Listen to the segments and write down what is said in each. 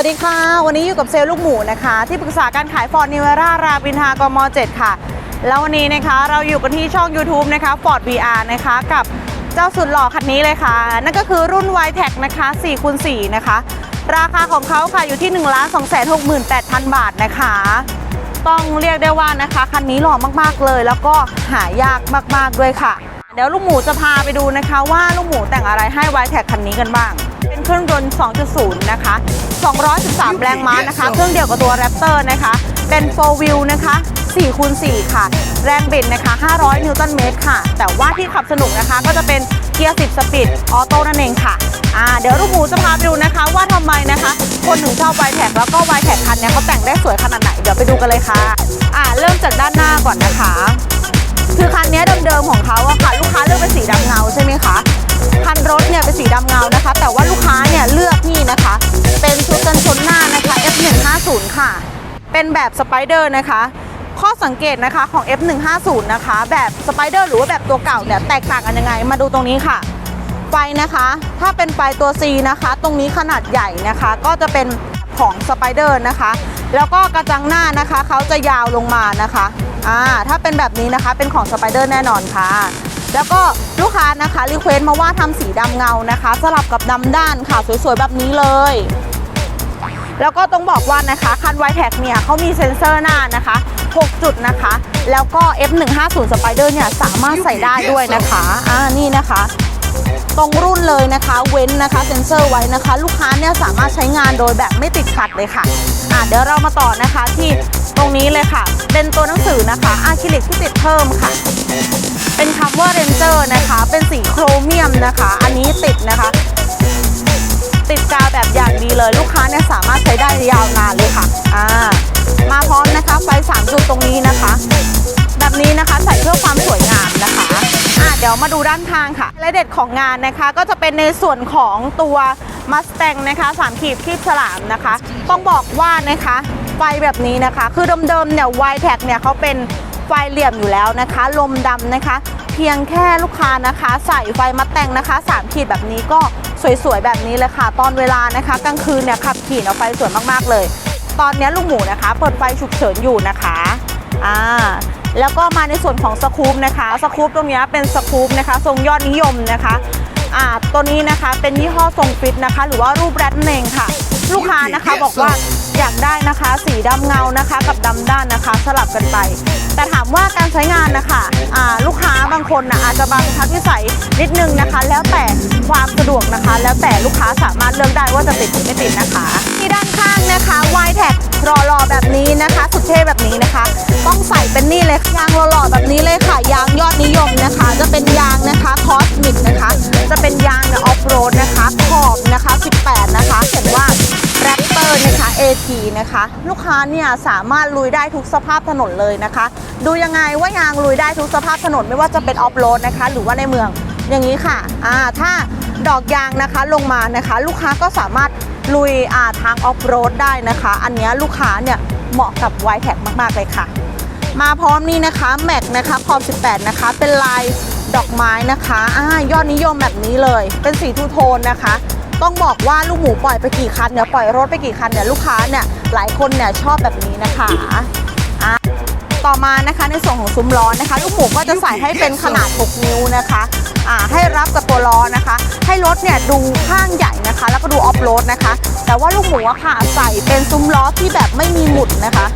วัสดีค่ะ วันนี้อยู่กับเซลล์ลูกหมูนะคะ ที่ปรึกษาการขายฟอร์ดนิเวร่าราบินทากม 7 ค่ะ แล้ววันนี้นะคะเราอยู่กันที่ช่อง YouTube นะคะ Ford VR นะคะกับเจ้าสุดหล่อคันนี้เลยค่ะ นั่นก็คือรุ่น y t e c นะคะ4คูณ4นะคะ ราคาของเขาค่ะอยู่ที่ 1 2 6 8 0 0 0 บาทนะคะ ต้องเรียกได้ว่านะคะ คันนี้หล่อมากๆเลย แล้วก็หายากมากๆด้วยค่ะ เดี๋ยวลูกหมูจะพาไปดูนะคะ ว่าลูกหมูแต่งอะไรให้ y t e c คันนี้กันบ้าง เป็นเครื่องยนต์ 2.0 นะคะ 213 แรงม้านะคะ เครื่องเดียวกับตัว Raptor นะคะ เป็น 4 wheel นะคะ4คูณ4ค่ะ แรงบิดนะคะ 500 นิวตันเมตรค่ะ แต่ว่าที่ขับสนุกนะคะ ก็จะเป็นเกียร์ 10 สปีด ออโต้นั่นเองค่ะ อ่า เดี๋ยวลูกหมูจะพาไปดูนะคะ ว่าทำไมนะคะ คนถึงชอบ y t e c แล้วก็ y t e c คันเนี้ยเขาแต่งได้สวยขนาดไหน เดี๋ยวไปดูกันเลยค่ะ อ่า เริ่มจากด้านหน้าก่อนนะคะ คือคันนี้เดิมๆของเขาอะค่ะ ลูกค้าเลือกเป็นสีดำเงาใช่ไหมคะ คันรถเนี่ยเป็นสีดำเงานะคะ แต่ว่าลูกค้าเนี่ยเลือกนี่นะคะ เป็นชุดกันชนหน้านะคะ F150 ค่ะ เป็นแบบสไปเดอร์นะคะ ข้อสังเกตนะคะของ F150 นะคะ แบบสไปเดอร์หรือว่าแบบตัวเก่าเนี่ยแตกต่างกันยังไง มาดูตรงนี้ค่ะไฟนะคะ ถ้าเป็นไฟตัว C นะคะ ตรงนี้ขนาดใหญ่นะคะ ก็จะเป็นของสไปเดอร์นะคะ แล้วก็กระจังหน้านะคะเขาจะยาวลงมานะคะอ่าถ้าเป็นแบบนี้นะคะเป็นของสไปเดอร์แน่นอนค่ะ แล้วก็ลูกค้านะคะรีเควสต์มาว่าทำสีดำเงานะคะ สลับกับดำด้านค่ะสวยๆแบบนี้เลย แล้วก็ต้องบอกว่านะคะคัน y t e c เนี่ยเขามีเซ็นเซอร์หน้านะคะ 6 จุดนะคะ แล้วก็ F150 Spider เนี่ยสามารถใส่ได้ด้วยนะคะอ่านี่นะคะตรงรุ่นเลยนะคะ เว้นนะคะเซ็นเซอร์ไว้นะคะ ลูกค้าเนี่ยสามารถใช้งานโดยแบบไม่ติดขัดเลยค่ะอ่าเดี๋ยวเรามาต่อนะคะที่ ตรงนี้เลยค่ะ เป็นตัวหนังสือนะคะอะคริลิกที่ติดเพิ่มค่ะ เป็นคำว่า Ranger นะคะ เป็นสีโครเมียมนะคะ อันนี้ติดนะคะ ติดกาวแบบอย่างดีเลยลูกค้าเนี่ยสามารถใช้ได้ยาวนานเลยค่ะอ่ามาพร้อมนะคะไฟ3จุดตรงนี้นะคะ แบบนี้นะคะใส่เพื่อความสวยงามนะคะอะเดี๋ยวมาดูด้านข้างค่ะและเด็ดของงานนะคะ ก็จะเป็นในส่วนของตัว Mustang นะคะ3ขีดคีบฉลามนะคะ ต้องบอกว่านะคะ ไฟแบบนี้นะคะ คือเดิมๆเนี่ย y t e c เนี่ยเขาเป็นไฟเหลี่ยมอยู่แล้วนะคะ ลมดำนะคะ เพียงแค่ลูกค้านะคะ ใส่ไฟมัดแต่งนะคะ 3 ขีดแบบนี้ก็สวยๆ แบบนี้เลยค่ะ ตอนเวลานะคะกลางคืนเนี่ยขับขี่เอาไฟสวยมากๆเลย ตอนนี้ลุงหมูนะคะ เปิดไฟฉุกเฉินอยู่นะคะอ่าแล้วก็มาในส่วนของสคูปนะคะสคูปตรงนี้เป็นสคูปนะคะ ทรงยอดนิยมนะคะอ่าตัวนี้นะคะเป็นยี่ห้อทรงฟิตนะคะ หรือว่ารูปแรดนั่นเองค่ะ ลูกค้านะคะบอกว่า อยากได้นะคะ สีดำเงานะคะ กับดำด้านนะคะ สลับกันไป แต่ถามว่าการใช้งานนะคะอ่าลูกค้าบางคนนะอาจจะบางทัดวิสัยนิดนึงนะคะ แล้วแต่ความสะดวกนะคะ แล้วแต่ลูกค้าสามารถเลือกได้ว่าจะติดหรือไม่ติดนะคะ ที่ด้านข้างนะคะ y t e c รอรอๆแบบนี้นะคะ สุดเท่แบบนี้นะคะ ต้องใส่เป็นนี่เลยยางหล่อๆแบบนี้เลยค่ะยางยอดนิยมนะ นะคะ ลูกค้าเนี่ยสามารถลุยได้ทุกสภาพถนนเลยนะคะ ดูยังไงว่ายางลุยได้ทุกสภาพถนนไม่ว่าจะเป็นออฟโรดนะคะ หรือว่าในเมืองอย่างนี้ค่ะอ่าถ้าดอกยางนะคะลงมานะคะ ลูกค้าก็สามารถลุยอ่าทางออฟโรดได้นะคะ อันนี้ลูกค้าเนี่ยเหมาะกับ y t e c มาก ๆ เลยค่ะ มาพร้อมนี่นะคะแม็กนะคะขอบ18 นะคะ เป็นลายดอกไม้นะคะอ่ายอดนิยมแบบนี้เลย เป็นสีทูโทนนะคะ ต้องบอกว่าลูกหมูปล่อยไปกี่คันเนี่ยปล่อยรถไปกี่คันเนี่ยลูกค้าเนี่ยหลายคนเนี่ยชอบแบบนี้นะคะอะต่อมานะคะในส่วนของซุ้มล้อนะคะ ลูกหมูก็จะใส่ให้เป็นขนาด 6 นิ้วนะคะอ่าให้รับกับตัวล้อนะคะ ให้รถเนี่ยดูข้างใหญ่นะคะ แล้วก็ดูออฟโรดนะคะ แต่ว่าลูกหมูอะค่ะใส่เป็นซุ้มล้อที่แบบไม่มีหมุดนะคะ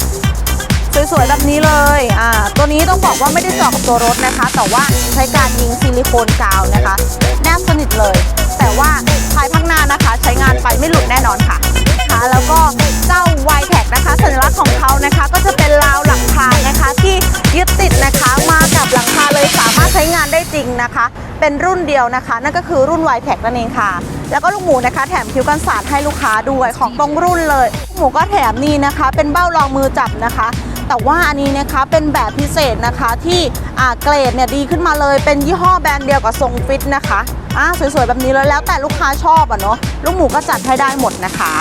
สวยๆแบบนี้เลย อ่า ตัวนี้ต้องบอกว่าไม่ได้เจาะกับตัวรถนะคะ แต่ว่าใช้การยิงซิลิโคนกาวนะคะ แนบสนิทเลย เป็นรุ่นเดียวนะคะ นั่นก็คือรุ่น y t e c นั่นเองค่ะ แล้วก็ลูกหมูนะคะ แถมคิ้วกันสาดให้ลูกค้าด้วยของตรงรุ่นเลยลูกหมูก็แถมนี่นะคะ เป็นเบ้ารองมือจับนะคะ แต่ว่าอันนี้นะคะเป็นแบบพิเศษนะคะที่อ่าเกรดเนี่ยดีขึ้นมาเลย เป็นยี่ห้อแบรนด์เดียวกับทรงฟิตนะคะอ่าสวยๆแบบนี้เลยแล้วแต่ลูกค้าชอบอะเนาะลูกหมูก็จัดให้ได้หมดนะคะ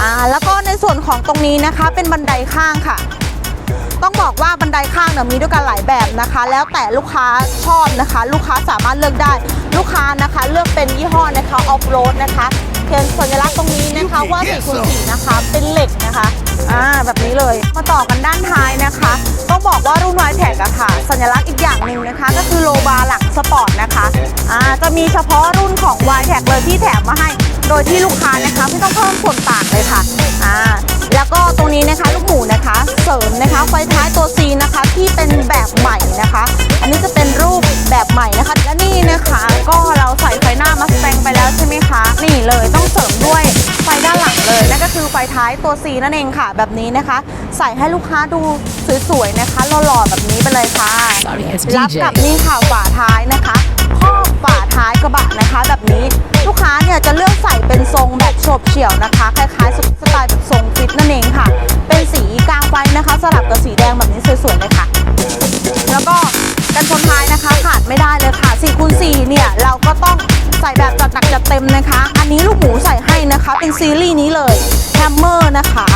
อ่าแล้วก็ในส่วนของตรงนี้นะคะเป็นบันไดข้างค่ะ ต้องบอกว่าบันไดข้างเนี่ยมีด้วยกันหลายแบบนะคะ แล้วแต่ลูกค้าชอบนะคะ ลูกค้าสามารถเลือกได้ ลูกค้านะคะเลือกเป็นยี่ห้อนะคะออฟโรดนะคะขียนสัญลักษณ์ตรงนี้นะคะว่า4คูณ4นะคะเป็นเหล็กนะคะอ่าแบบนี้เลยมาต่อกันด้านท้ายนะคะ ต้องบอกว่ารุ่น y t e c อะค่ะ สัญลักษณ์อีกอย่างหนึ่งนะคะ ก็คือโลบาร์หลังสปอร์ตนะคะอ่าจะมีเฉพาะรุ่นของ y t e c เลยที่แถมมาให้ โดยที่ลูกค้านะคะไม่ต้องเพิ่มส่วนต่าง ที่เป็นแบบใหม่นะคะ อันนี้จะเป็นรูปแบบใหม่นะคะ และนี่นะคะก็เราใส่ไฟหน้ามาสแตงไปแล้วใช่ไหมคะ นี่เลยต้องเสริมด้วยไฟด้านหลังเลยนั่นก็คือไฟท้ายตัว C นั่นเองค่ะ แบบนี้นะคะ ใส่ให้ลูกค้าดูสวยๆนะคะหล่อๆแบบนี้ไปเลยค่ะ Sorry, it's รับ DJ. กับนี่ค่ะฝาท้ายนะคะครอบฝาท้ายกระบะนะคะ แบบนี้ลูกค้าเนี่ยจะเลือกใส่เป็นทรงแบบโฉบเฉี่ยวนะคะ ขาดไม่ได้เลยค่ะ4คูณ4เนี่ยเราก็ต้องใส่แบบจัดหนักจัดเต็มนะคะ อันนี้ลูกหมูใส่ให้นะคะ เป็นซีรีส์นี้เลยแฮมเมอร์นะคะ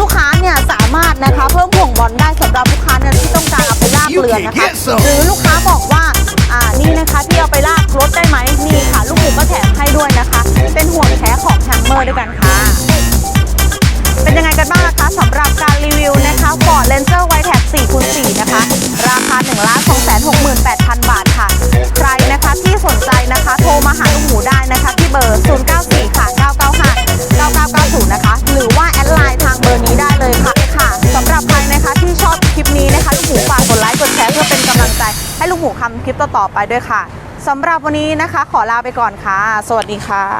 ลูกค้าเนี่ยสามารถนะคะเพิ่มห่วงบอลได้สำหรับลูกค้าเนี่ยที่ต้องการเอาไปลากเรือนะคะ หรือลูกค้าบอกว่าอ่านี่นะคะที่เอาไปลากรถได้ไหมนี่ค่ะ ลูกหมูก็แถมให้ด้วยนะคะ เป็นห่วงแท้ของแฮมเมอร์ด้วยกันค่ะ เป็นยังไงกันบ้างล่ะคะสำหรับการ คลิปต่อๆไปด้วยค่ะสำหรับวันนี้นะคะ ขอลาไปก่อนค่ะ สวัสดีค่ะ